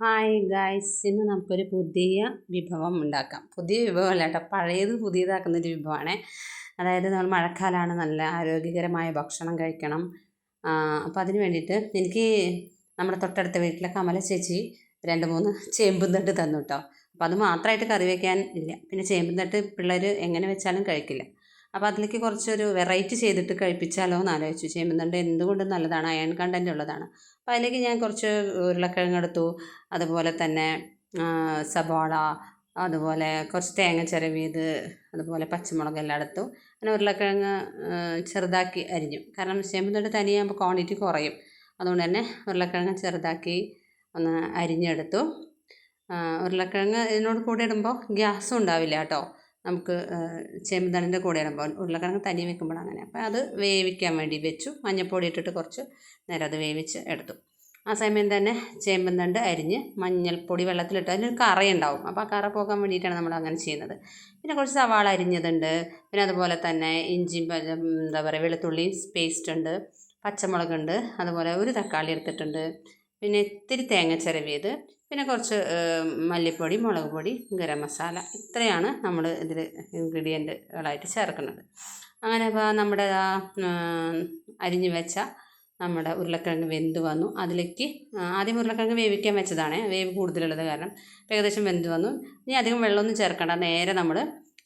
Hi guys ഇന്ന് നമുക്കൊരു പുതിയ വിഭവം ഉണ്ടാക്കാം. പുതിയ വിഭവമല്ല കേട്ടോ പഴയത് പുതിയതാക്കുന്നൊരു വിഭവമാണ്. അതായത് നമ്മൾ മഴക്കാലമാണ് നല്ല ആരോഗ്യകരമായ ഭക്ഷണം കഴിക്കണം. അപ്പോൾ അതിന് വേണ്ടിയിട്ട് എനിക്ക് നമ്മുടെ തൊട്ടടുത്ത വീട്ടിലെ കമല ചേച്ചി രണ്ട് മൂന്ന് ചേമ്പും തട്ട് തന്നു കേട്ടോ. അപ്പോൾ അത് മാത്രമായിട്ട് കറി വയ്ക്കാൻ ഇല്ല. പിന്നെ ചേമ്പും തട്ട് പിള്ളേർ എങ്ങനെ വെച്ചാലും കഴിക്കില്ല. അപ്പോൾ അതിലേക്ക് കുറച്ചൊരു വെറൈറ്റി ചെയ്തിട്ട് കഴിപ്പിച്ചാലോ എന്ന് ആലോചിച്ചു. ചെയ്യുമ്പോൾ എന്തുകൊണ്ടും നല്ലതാണ്. അയൺ കണ്ടന്റ് ഉള്ളതാണ്. അപ്പോൾ അതിലേക്ക് ഞാൻ കുറച്ച് ഉരുളക്കിഴങ്ങ് എടുത്തു. അതുപോലെ തന്നെ സബോള അതുപോലെ കുറച്ച് തേങ്ങ ചിരവിയത് അതുപോലെ പച്ചമുളക് എല്ലാം എടുത്തു. അങ്ങനെ ഉരുളക്കിഴങ്ങ് ചെറുതാക്കി അരിഞ്ഞു. കാരണം ചെയ്യുമ്പോൾ തണ്ട് തനിയാകുമ്പോൾ ക്വാണ്ടിറ്റി കുറയും. അതുകൊണ്ട് തന്നെ ഉരുളക്കിഴങ്ങ് ചെറുതാക്കി ഒന്ന് അരിഞ്ഞെടുത്തു. ഉരുളക്കിഴങ്ങ് ഇതിനോട് കൂടെ ഇടുമ്പോൾ ഗ്യാസും ഉണ്ടാവില്ല കേട്ടോ. നമുക്ക് ചേമ്പുതണ്ടിന്റെ കൂടെ ഇടുമ്പോൾ ഉരുളക്കിഴങ്ങ് തനി വെക്കുമ്പോൾ അങ്ങനെ. അപ്പോൾ അത് വേവിക്കാൻ വേണ്ടി വെച്ചു. മഞ്ഞൾപ്പൊടി ഇട്ടിട്ട് കുറച്ച് നേരം അത് വേവിച്ച് എടുത്തു. ആ സമയം തന്നെ ചേമ്പന്തണ്ട് അരിഞ്ഞ് മഞ്ഞൾപ്പൊടി വെള്ളത്തിലിട്ട് അതിനൊരു കറയുണ്ടാവും. അപ്പോൾ ആ കറ പോകാൻ വേണ്ടിയിട്ടാണ് നമ്മൾ അങ്ങനെ ചെയ്യുന്നത്. പിന്നെ കുറച്ച് സവാള അരിഞ്ഞതുണ്ട്. പിന്നെ അതുപോലെ തന്നെ ഇഞ്ചി എന്താ പറയുക വെളുത്തുള്ളി പേസ്റ്റ് ഉണ്ട്. പച്ചമുളകുണ്ട്. അതുപോലെ ഒരു തക്കാളി എടുത്തിട്ടുണ്ട്. പിന്നെ ഇത്തിരി തേങ്ങ ചിരവിയത് പിന്നെ കുറച്ച് മല്ലിപ്പൊടി മുളക് പൊടി ഗരം മസാല ഇത്രയാണ് നമ്മൾ ഇതിൽ ഇൻഗ്രീഡിയന്റുകളായിട്ട് ചേർക്കുന്നത്. അങ്ങനെ ഇപ്പോൾ നമ്മുടെ ആ അരിഞ്ഞു വെച്ച നമ്മുടെ ഉരുളക്കിഴങ്ങ് വെന്ത് വന്നു. അതിലേക്ക് ആദ്യം ഉരുളക്കിഴങ്ങ് വേവിക്കാൻ വെച്ചതാണ്. വേവ് കൂടുതലുള്ളത് കാരണം ഏകദേശം വെന്ത് വന്നു. ഇനി അധികം വെള്ളമൊന്നും ചേർക്കണ്ട. നേരെ നമ്മൾ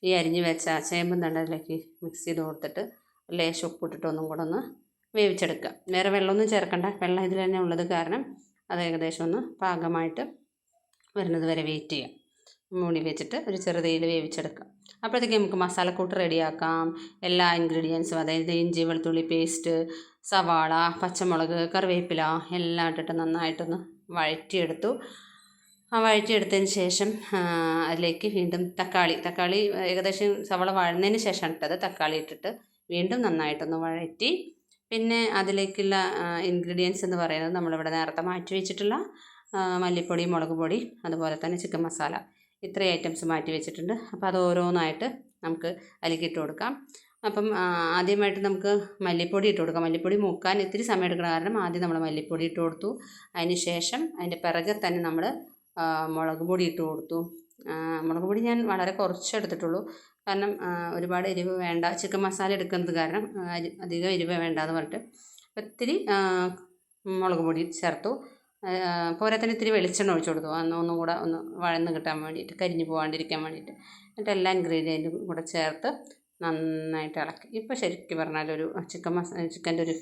ഈ അരിഞ്ഞു വെച്ച ചേമ്പും തണ്ടതിലേക്ക് മിക്സ് ചെയ്ത് കൊടുത്തിട്ട് ലേശം ഉപ്പിട്ടിട്ട് ഒന്നും കൂടെ ഒന്ന് വേവിച്ചെടുക്കുക. വേറെ വെള്ളമൊന്നും ചേർക്കണ്ട. വെള്ളം ഇതിൽ തന്നെ ഉള്ളത് കാരണം അത് ഏകദേശം ഒന്ന് പാകമായിട്ട് വരുന്നത് വരെ വെയിറ്റ് ചെയ്യാം. മൂടി വെച്ചിട്ട് ഒരു ചെറുതീയിൽ വേവിച്ചെടുക്കാം. അപ്പോഴത്തേക്ക് നമുക്ക് മസാലക്കൂട്ട് റെഡിയാക്കാം. എല്ലാ ഇൻഗ്രീഡിയൻസും അതായത് ഇഞ്ചി വെളുത്തുള്ളി പേസ്റ്റ് സവാള പച്ചമുളക് കറിവേപ്പില എല്ലാം ഇട്ടിട്ട് നന്നായിട്ടൊന്ന് വഴറ്റിയെടുത്തു. ആ വഴറ്റിയെടുത്തതിന് ശേഷം അതിലേക്ക് വീണ്ടും തക്കാളി. തക്കാളി ഏകദേശം സവാള വഴന്നതിന് ശേഷമാണ് ഇട്ടത്. തക്കാളി ഇട്ടിട്ട് വീണ്ടും നന്നായിട്ടൊന്ന് വഴറ്റി പിന്നെ അതിലേക്കുള്ള ഇൻഗ്രീഡിയൻസ് എന്ന് പറയുന്നത് നമ്മളിവിടെ നേരത്തെ മാറ്റി വെച്ചിട്ടുള്ള മല്ലിപ്പൊടി മുളക് പൊടി അതുപോലെ തന്നെ ചിക്കൻ മസാല ഇത്രയും ഐറ്റംസ് മാറ്റി വെച്ചിട്ടുണ്ട്. അപ്പോൾ അത് ഓരോന്നായിട്ട് നമുക്ക് അതിലേക്ക് ഇട്ട് കൊടുക്കാം. അപ്പം ആദ്യമായിട്ട് നമുക്ക് മല്ലിപ്പൊടി ഇട്ട് കൊടുക്കാം. മല്ലിപ്പൊടി മുക്കാൻ ഇത്തിരി സമയം എടുക്കണം. കാരണം ആദ്യം നമ്മൾ മല്ലിപ്പൊടി ഇട്ട് കൊടുത്തു. അതിന് ശേഷം അതിന്റെ പിറകെ തന്നെ നമ്മൾ മുളക് പൊടി ഇട്ട് കൊടുത്തു. മുളക് പൊടി ഞാൻ വളരെ കുറച്ച് എടുത്തിട്ടുള്ളൂ. കാരണം ഒരുപാട് എരിവ് വേണ്ട ചിക്കൻ മസാല എടുക്കുന്നത് കാരണം അധികം എരിവ് വേണ്ട എന്ന് പറഞ്ഞിട്ട് ഒത്തിരി മുളക് പൊടി ചേർത്തു. പോരാത്തതിന് ഇത്തിരി വെളിച്ചെണ്ണ ഒഴിച്ചു കൊടുത്തു. അന്ന് ഒന്നും കൂടെ ഒന്ന് വഴന്ന് കിട്ടാൻ വേണ്ടിയിട്ട് കരിഞ്ഞു പോകാണ്ടിരിക്കാൻ വേണ്ടിയിട്ട്. എന്നിട്ട് എല്ലാ ഇൻഗ്രീഡിയന്റും കൂടെ ചേർത്ത് നന്നായിട്ട് ഇളക്കി. ഇപ്പോൾ ശരിക്കും പറഞ്ഞാൽ ഒരു ചിക്കൻ മസാല ചിക്കന്റെ ഒരു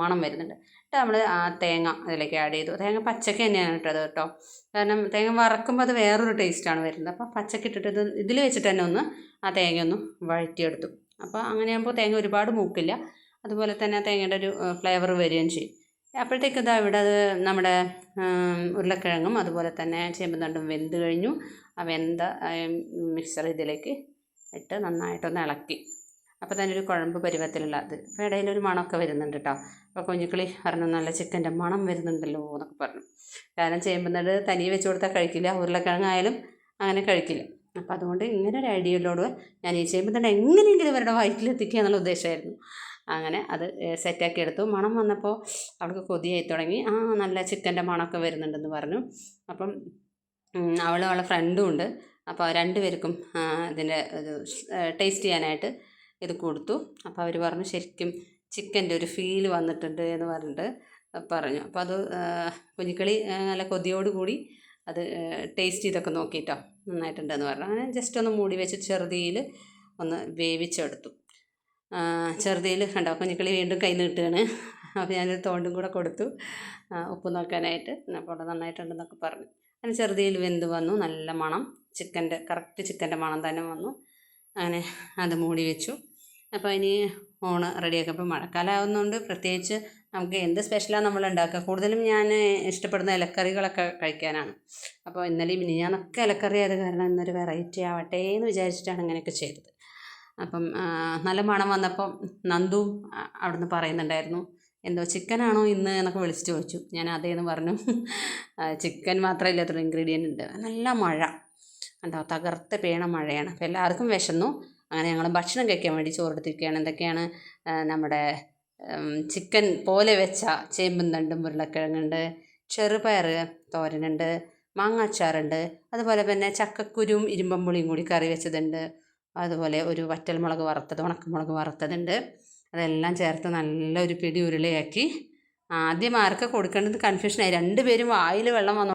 മണം വരുന്നുണ്ട്. എന്നിട്ട് നമ്മൾ ആ തേങ്ങ അതിലേക്ക് ആഡ് ചെയ്തു. തേങ്ങ പച്ചക്ക് തന്നെയാണ് ഇട്ടത് കേട്ടോ. കാരണം തേങ്ങ വറക്കുമ്പോൾ അത് വേറൊരു ടേസ്റ്റാണ് വരുന്നത്. അപ്പോൾ പച്ചക്ക് ഇട്ടിട്ട് ഇത് ഇതിൽ വെച്ചിട്ട് തന്നെ ഒന്ന് ആ തേങ്ങ ഒന്ന് വഴറ്റിയെടുത്തു. അപ്പോൾ അങ്ങനെയാകുമ്പോൾ തേങ്ങ ഒരുപാട് മൂക്കില്ല. അതുപോലെ തന്നെ തേങ്ങയുടെ ഒരു ഫ്ലേവർ വരികയും ചെയ്യും. അപ്പോഴത്തേക്ക് ഇതാ ഇവിടെ അത് നമ്മുടെ ഉരുളക്കിഴങ്ങും അതുപോലെ തന്നെ ചേമ്പും വെന്ത് കഴിഞ്ഞു. ആ വെന്ത മിക്സർ ഇതിലേക്ക് ഇട്ട് നന്നായിട്ടൊന്ന് ഇളക്കി. അപ്പോൾ തന്നെ ഒരു കുഴമ്പ് പരുവത്തിലുള്ള അത്. അപ്പോൾ ഒരു മണമൊക്കെ വരുന്നുണ്ട് കേട്ടോ അപ്പോൾ കുഞ്ഞുക്കിളി പറഞ്ഞു നല്ല ചിക്കന്റെ മണം വരുന്നുണ്ടല്ലോ എന്നൊക്കെ പറഞ്ഞു. കാരണം ചേമ്പുന്നത് തനിയെ വെച്ച് കൊടുത്താൽ കഴിക്കില്ല. ഉരുളക്കിഴങ്ങായാലും അങ്ങനെ കഴിക്കില്ല. അപ്പോൾ അതുകൊണ്ട് ഇങ്ങനെ ഒരു ഐഡിയയിലോട് ഞാൻ ഈ ചെയ്യുമ്പോൾ തന്നെ എങ്ങനെയെങ്കിലും ഇവരുടെ വയറ്റിലെത്തിക്കുക എന്നുള്ള ഉദ്ദേശമായിരുന്നു. അങ്ങനെ അത് സെറ്റാക്കി എടുത്തു. മണം വന്നപ്പോൾ അവൾക്ക് കൊതിയായി തുടങ്ങി. ആ നല്ല ചിക്കന്റെ മണമൊക്കെ വരുന്നുണ്ടെന്ന് പറഞ്ഞു. അപ്പം അവളും അവളെ ഫ്രണ്ടും ഉണ്ട്. അപ്പോൾ രണ്ടുപേർക്കും ഇതിന്റെ ഒരു ടേസ്റ്റ് ചെയ്യാനായിട്ട് ഇത് കൊടുത്തു. അപ്പോൾ അവർ പറഞ്ഞു ശരിക്കും ചിക്കന്റെ ഒരു ഫീൽ വന്നിട്ടുണ്ട് എന്ന് പറഞ്ഞിട്ട് പറഞ്ഞു. അപ്പോൾ അത് കുഞ്ഞിക്കളി നല്ല കൊതിയോട് കൂടി അത് ടേസ്റ്റ് ചെയ്തൊക്കെ നോക്കിയിട്ടോ നന്നായിട്ടുണ്ടെന്ന് പറഞ്ഞു. അങ്ങനെ ജസ്റ്റ് ഒന്ന് മൂടി വെച്ച് ചെറുതിയിൽ ഒന്ന് വേവിച്ചെടുത്തു. ചെറുതിയിൽ കണ്ടോ കുഞ്ഞിക്കളി വീണ്ടും കൈ നീട്ടുകയാണ്. അപ്പോൾ ഞാനൊരു തോണ്ടും കൂടെ കൊടുത്തു. ഉപ്പ് നോക്കാനായിട്ട് അപ്പോൾ നന്നായിട്ടുണ്ടെന്നൊക്കെ പറഞ്ഞു. അങ്ങനെ ചെറുതിയിൽ വെന്ത് വന്നു നല്ല മണം. ചിക്കന്റെ കറക്റ്റ് ചിക്കന്റെ മണം തന്നെ വന്നു. അങ്ങനെ അത് മൂടി വെച്ചു. അപ്പോൾ ഇനി ഓണ് റെഡിയാക്കുക അപ്പോൾ മഴക്കാലം ആവുന്നതുകൊണ്ട് പ്രത്യേകിച്ച് നമുക്ക് എന്ത് സ്പെഷ്യലാണ് നമ്മൾ ഉണ്ടാക്കുക? കൂടുതലും ഞാൻ ഇഷ്ടപ്പെടുന്ന ഇലക്കറികളൊക്കെ കഴിക്കാനാണ്. അപ്പോൾ ഇന്നലെയും മിനിഞ്ഞാന്നൊക്കെ ഇലക്കറി ആയത് കാരണം ഇന്നൊരു വെറൈറ്റി ആവട്ടെ എന്ന് വിചാരിച്ചിട്ടാണ് ഇങ്ങനെയൊക്കെ ചെയ്തത്. അപ്പം നല്ല മണം വന്നപ്പം നന്ദുവും അവിടുന്ന് പറയുന്നുണ്ടായിരുന്നു എന്തോ ചിക്കനാണോ ഇന്ന്? എന്നൊക്കെ വിളിച്ച് ചോദിച്ചു. ഞാൻ അതേന്ന് പറഞ്ഞു ചിക്കൻ മാത്രമേ അത്ര ഇൻഗ്രീഡിയന്റ് ഉണ്ട്. നല്ല മഴ. എന്താ തകർത്ത് പേണ മഴയാണ്. അപ്പോൾ എല്ലാവർക്കും വിശന്നു. അങ്ങനെ ഞങ്ങൾ ഭക്ഷണം കഴിക്കാൻ വേണ്ടി ചോറെടുത്തിരിക്കുകയാണ്. എന്തൊക്കെയാണ് നമ്മുടെ ചിക്കൻ പോലെ വെച്ച ചേമ്പും തണ്ടും ഉരുളക്കിഴങ്ങുണ്ട് ചെറുപയർ തോരനുണ്ട് മാങ്ങ അച്ചാറുണ്ട് അതുപോലെ തന്നെ ചക്കക്കുരും ഇരുമ്പം പുളിയും കൂടി കറി വെച്ചതുണ്ട് അതുപോലെ ഒരു വറ്റൽ മുളക് വറുത്തത് ഉണക്കമുളക് വറുത്തതുണ്ട്. അതെല്ലാം ചേർത്ത് നല്ലൊരു പിടി ഉരുളയാക്കി. ആദ്യം ആർക്ക് കൊടുക്കേണ്ടത് കൺഫ്യൂഷനായി രണ്ട് പേരും വായിൽ വെള്ളം വന്നു